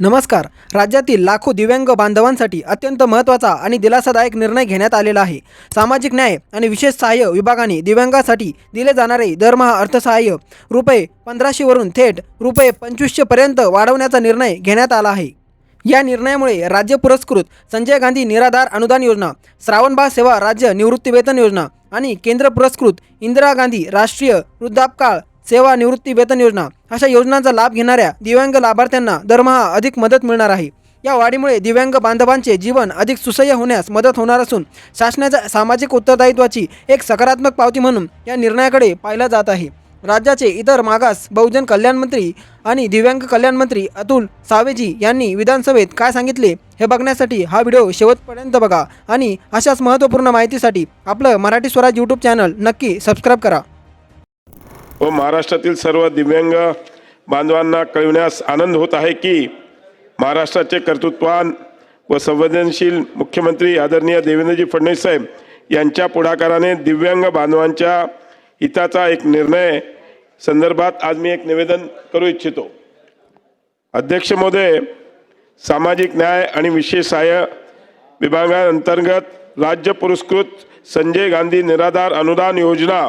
नमस्कार. राज्यातील लाखो दिव्यांग बांधवांसाठी अत्यंत महत्त्वाचा आणि दिलासादायक निर्णय घेण्यात आलेला आहे. सामाजिक न्याय आणि विशेष सहाय्य विभागाने दिव्यांगासाठी दिले जाणारे दरमहा अर्थसहाय्य रुपये पंधराशेवरून थेट रुपये पंचवीसशेपर्यंत वाढवण्याचा निर्णय घेण्यात आला आहे. या निर्णयामुळे राज्य पुरस्कृत संजय गांधी निराधार अनुदान योजना श्रावणबाळ सेवा राज्य निवृत्तीवेतन योजना आणि केंद्र पुरस्कृत इंदिरा गांधी राष्ट्रीय वृद्धापकाळ सेवा निवृत्ती वेतन योजना अशा योजनांचा लाभ घेणाऱ्या दिव्यांग लाभार्थ्यांना दरमहा अधिक मदत मिळणार आहे. या वाढीमुळे दिव्यांग बांधवांचे जीवन अधिक सुसह्य होण्यास मदत होणार असून शासनाच्या सामाजिक उत्तरदायित्वाची एक सकारात्मक पावती म्हणून या निर्णयाकडे पाहिला जात आहे. राज्याचे इतर मागास बहुजन कल्याण मंत्री आणि दिव्यांग कल्याण मंत्री अतुल सावेजी यांनी विधानसभेत काय सांगितले हे बघण्यासाठी हा व्हिडिओ शेवटपर्यंत बघा आणि अशाच महत्त्वपूर्ण माहितीसाठी आपलं मराठी स्वराज यूट्यूब चॅनल नक्की सबस्क्राईब करा. व महाराष्ट्रातील सर्व दिव्यांग बांधवांना कळविण्यास आनंद होत आहे की महाराष्ट्राचे कर्तृत्वान व संवेदनशील मुख्यमंत्री आदरणीय देवेंद्रजी फडणवीस साहेब यांच्या पुढाकाराने दिव्यांग बांधवांच्या हिताचा एक निर्णय संदर्भात आज मी एक निवेदन करू इच्छितो. अध्यक्ष महोदय सामाजिक न्याय आणि विशेष सहाय्य विभागांतर्गत राज्य पुरस्कृत संजय गांधी निराधार अनुदान योजना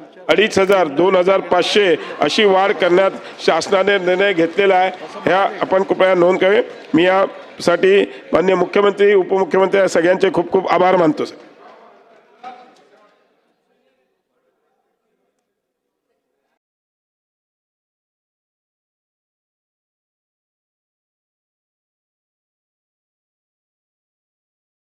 अडीच हजार दोन हजार पाचशे अशी वाढ करण्यात शासनाने निर्णय घेतलेला आहे. ह्या आपण कृपया नोंद करावी. मी यासाठी माननीय मुख्यमंत्री उपमुख्यमंत्री सगळ्यांचे खूप खूप आभार मानतो सर.